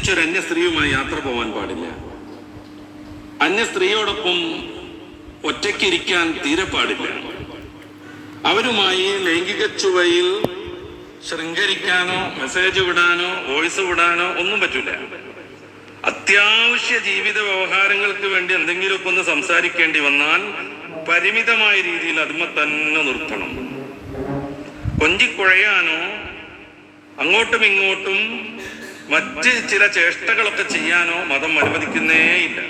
ഒന്നിച്ചൊരു അന്യ സ്ത്രീയുമായി യാത്ര പോകാൻ പാടില്ല. അന്യ സ്ത്രീയോടൊപ്പം ഒറ്റയ്ക്കിരിക്കാൻ തീരെ പാടില്ല. അവരുമായി ലൈംഗിക ചുവയിൽ ശൃംഗരിക്കാനോ മെസ്സേജ് വിടാനോ വോയിസ് വിടാനോ ഒന്നും പറ്റില്ല അത്യാവശ്യ ജീവിത വ്യവഹാരങ്ങൾക്ക് വേണ്ടി എന്തെങ്കിലുമൊക്കെ ഒന്ന് സംസാരിക്കേണ്ടി വന്നാൽ പരിമിതമായ രീതിയിൽ അതുമ തന്നെ നിർത്തണം. കൊഞ്ചിക്കുഴയാനോ അങ്ങോട്ടും ഇങ്ങോട്ടും മറ്റ് ചില ചേഷ്ടകളൊക്കെ ചെയ്യാനോ മതം അനുവദിക്കുന്നേയില്ല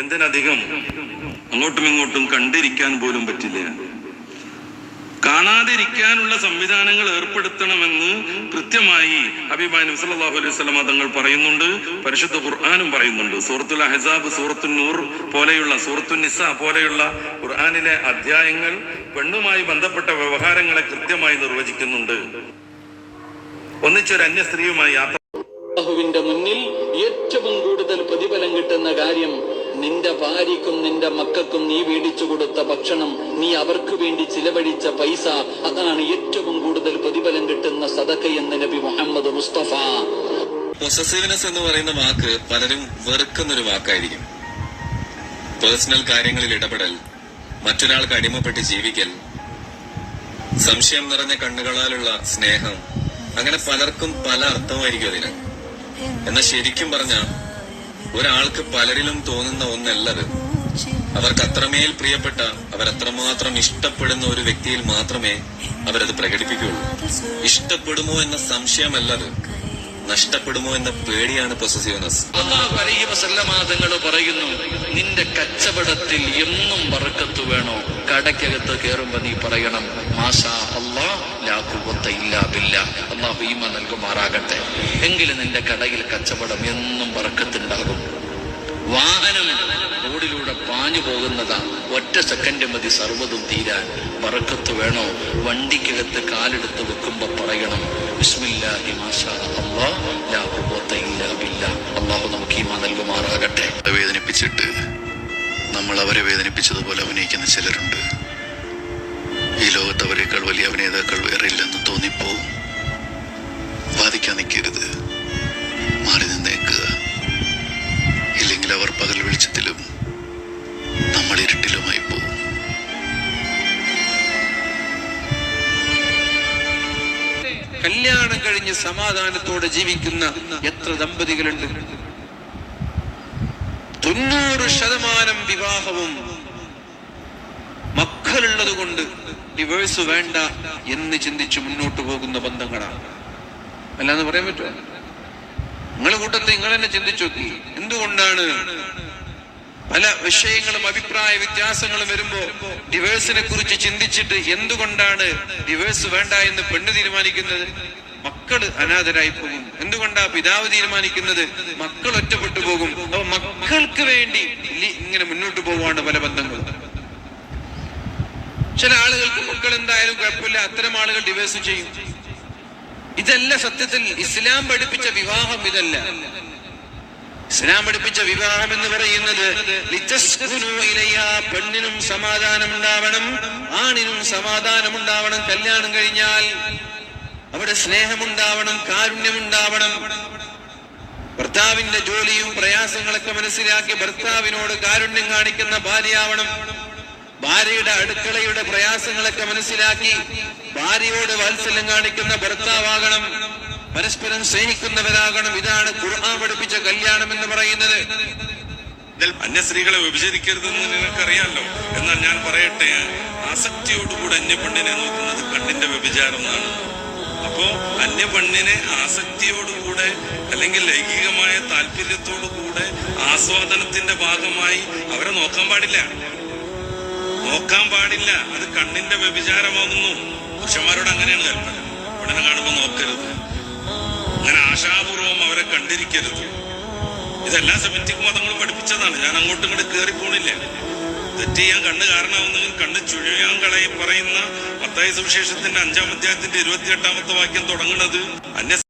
എന്തിനധികം? അങ്ങോട്ടും ഇങ്ങോട്ടും കണ്ടിരിക്കാൻ പോലും പറ്റില്ല. കാണാതിരിക്കാനുള്ള സംവിധാനങ്ങൾ ഏർപ്പെടുത്തണമെന്ന് കൃത്യമായി അഭിമാൻ സല്ലല്ലാഹു അലൈഹി വസല്ലമ തങ്ങൾ പറയുന്നുണ്ട്. പരിശുദ്ധ ഖുർആാനും പറയുന്നുണ്ട്. സൂറത്തുൽ അഹസാബ് സൂറത്തു നൂർ പോലെയുള്ള സൂറത്തു നിസ പോലെയുള്ള ഖുർആാനിലെ അധ്യായങ്ങൾ പെണ്ണുമായി ബന്ധപ്പെട്ട വ്യവഹാരങ്ങളെ കൃത്യമായി നിർവചിക്കുന്നുണ്ട്. ഒന്നിച്ചൊരു അന്യ സ്ത്രീയുമായി യാത്ര അള്ളാഹുവിന്റെ മുന്നിൽ ഏറ്റവും കൂടുതൽ പ്രതിഫലം കിട്ടുന്ന കാര്യം നിന്റെ ഭാര്യക്കും നിന്റെ മക്കൾക്കും നീ മേടിച്ചു കൊടുത്ത ഭക്ഷണം നീ അവർക്ക് വേണ്ടി ചിലവഴിച്ച പൈസ അതാണ് ഏറ്റവും കൂടുതൽ പ്രതിഫലം കിട്ടുന്ന സദക്ക എന്ന് നബി മുഹമ്മദ് മുസ്തഫ. പൊസസീവ്നെസ് എന്ന് പറയുന്ന വാക്ക് പലരും വെറുക്കുന്ന ഒരു വാക്കായിരിക്കും. പേഴ്സണൽ കാര്യങ്ങളിൽ ഇടപെടൽ മറ്റൊരാൾക്ക് അടിമപ്പെട്ട് ജീവിക്കൽ സംശയം നിറഞ്ഞ കണ്ണുകളാലുള്ള സ്നേഹം അങ്ങനെ പലർക്കും പല അർത്ഥമായിരിക്കും അതിന്. എന്നാൽ ശരിക്കും പറഞ്ഞ ഒരാൾക്ക് പലരിലും തോന്നുന്ന ഒന്നല്ലത്. അവർക്ക് അത്രമേൽ പ്രിയപ്പെട്ട അവരത്രമാത്രം ഇഷ്ടപ്പെടുന്ന ഒരു വ്യക്തിയിൽ മാത്രമേ അവരത് പ്രകടിപ്പിക്കുകയുള്ളൂ. ഇഷ്ടപ്പെടുമോ എന്ന സംശയമല്ലത്. നഷ്ടപ്പെടുമോ എന്ന പേടിയാണ് പൊസസീവ്നെസ് തങ്ങൾ പറയുന്നു നിന്റെ കച്ചവടത്തിൽ എന്നും ബറക്കത്ത് വേണോ? കടയ്ക്കകത്ത് കയറുമ്പോ നീ പറയണം മാഷാ അല്ലാ ലാ ഖുവത്ത ഇല്ലാ ബില്ലാ. അള്ളാഹു ഈമ നൽകുമാറാകട്ടെ. എങ്കിലും നിന്റെ കടയിൽ കച്ചവടം എന്നും വറക്കത്തുണ്ടാകും. വാഹനം റോഡിലൂടെ പോകുന്നതാണ്. ഒറ്റ സെക്കൻഡ് മതി സർവതും തീരാൻ. ബറക്കത്ത് വേണോ? വണ്ടിക്കകത്ത് കാലെടുത്ത് വെക്കുമ്പോ പറയണം. ബിസ്മില്ലാഹി മാഷാ അല്ലാ ലാ ഖുവത്ത ഇല്ലാ ബില്ലാ. അള്ളാഹു നമുക്ക് ഈമ നൽകുമാറാകട്ടെ. വേദനിപ്പിച്ചിട്ട് നമ്മൾ അവരെ വേദനിപ്പിച്ചതുപോലെ അഭിനയിക്കുന്ന ചിലരുണ്ട്. ഈ ലോകത്ത് അവരെക്കാൾ വലിയ അഭിനേതാക്കൾ വേറെ ഇല്ലെന്ന് തോന്നിപ്പോവും കല്യാണം കഴിഞ്ഞ് സമാധാനത്തോടെ ജീവിക്കുന്ന എത്ര ദമ്പതികളുണ്ട്? തൊണ്ണൂറ് ശതമാനം വിവാഹവും മക്കളുള്ളത് കൊണ്ട് ഡിവേഴ്സ് വേണ്ട എന്ന് ചിന്തിച്ച് മുന്നോട്ട് പോകുന്ന ബന്ധങ്ങളാണ്. അല്ലാന്ന് പറയാൻ പറ്റുമോ? നിങ്ങളെ കൂട്ടത്തിൽ നിങ്ങൾ തന്നെ ചിന്തിച്ചു എന്തുകൊണ്ടാണ് പല വിഷയങ്ങളും അഭിപ്രായ വ്യത്യാസങ്ങളും വരുമ്പോ ഡിവേഴ്സിനെ കുറിച്ച് ചിന്തിച്ചിട്ട് എന്തുകൊണ്ടാണ് ഡിവേഴ്സ് വേണ്ട എന്ന് പെണ്ണ് തീരുമാനിക്കുന്നത്? മക്കൾ അനാഥരായി പോകും. എന്തുകൊണ്ടാ പിതാവ് തീരുമാനിക്കുന്നത്? മക്കൾ ഒറ്റപ്പെട്ടു പോകും. അപ്പൊ മക്കൾക്ക് വേണ്ടി ഇങ്ങനെ മുന്നോട്ട് പോവാണ് പല ബന്ധങ്ങളും. ചില ആളുകൾക്ക് മക്കൾ എന്തായാലും കുഴപ്പമില്ല. അത്തരം ആളുകൾ ഡിവേഴ്സ് ചെയ്യും. ഇതല്ല സത്യത്തിൽ ഇസ്ലാം പഠിപ്പിച്ച വിവാഹം ഇതല്ല. ഇസ്ലാം പഠിപ്പിച്ച വിവാഹം എന്ന് പറയുന്നത് പെണ്ണിനും സമാധാനം ഉണ്ടാവണം ആണിനും സമാധാനം ഉണ്ടാവണം കല്യാണം കഴിഞ്ഞാൽ അവിടെ സ്നേഹമുണ്ടാവണം കാരുണ്യമുണ്ടാവണം. ഭർത്താവിന്റെ ജോലിയും പ്രയാസങ്ങളൊക്കെ മനസ്സിലാക്കി ഭർത്താവിനോട് കാരുണ്യം കാണിക്കുന്ന ഭാര്യയാവണം. ഭാര്യയുടെ അടുക്കളയുടെ പ്രയാസങ്ങളൊക്കെ മനസ്സിലാക്കി ഭാര്യയോട് വാത്സല്യം കാണിക്കുന്ന ഭർത്താവാകണം. പരസ്പരം സ്നേഹിക്കുന്നവരാകണം. ഇതാണ് ഖുർആൻ പഠിപ്പിച്ച കല്യാണം എന്ന് പറയുന്നത്. അന്യ സ്ത്രീകളെ വിഭജിക്കരുതെന്ന് നിനക്കറിയാമല്ലോ എന്നാൽ ഞാൻ പറയട്ടെ ആസക്തിയോടുകൂടി അന്യ പെണ്ണിനെ നോക്കുന്നത് കണ്ണിന്റെ വ്യഭിചാരം എന്നാണ്. അപ്പോ അന്യ പെണ്ണിനെ ആസക്തിയോടുകൂടെ അല്ലെങ്കിൽ ലൈംഗികമായ താല്പര്യത്തോടുകൂടെ ആസ്വാദനത്തിന്റെ ഭാഗമായി അവരെ നോക്കാൻ പാടില്ല. നോക്കാൻ പാടില്ല. അത് കണ്ണിന്റെ വ്യഭിചാരമാകുന്നു. പുരുഷന്മാരോട് അങ്ങനെയാണ് കൽപ്പന പെണ്ണിനെ കാണുമ്പോൾ നോക്കരുത്. അങ്ങനെ ആശാപൂർവം അവരെ കണ്ടിരിക്കരുത്. ഇതെല്ലാം സെമിറ്റിക് മതങ്ങളും പഠിപ്പിച്ചതാണ്. ഞാൻ അങ്ങോട്ടും ഇങ്ങോട്ട് കയറി പോണില്ല. തെറ്റ് ചെയ്യാൻ കണ്ണ് കാരണമാവുന്നെങ്കിൽ കണ്ണ് ചുഴിയാൻ കളയും പറയുന്ന പത്തായ സുവിശേഷത്തിന്റെ അഞ്ചാം അധ്യായത്തിന്റെ ഇരുപത്തിയെട്ടാമത്തെ വാക്യം തുടങ്ങുന്നത് അന്യ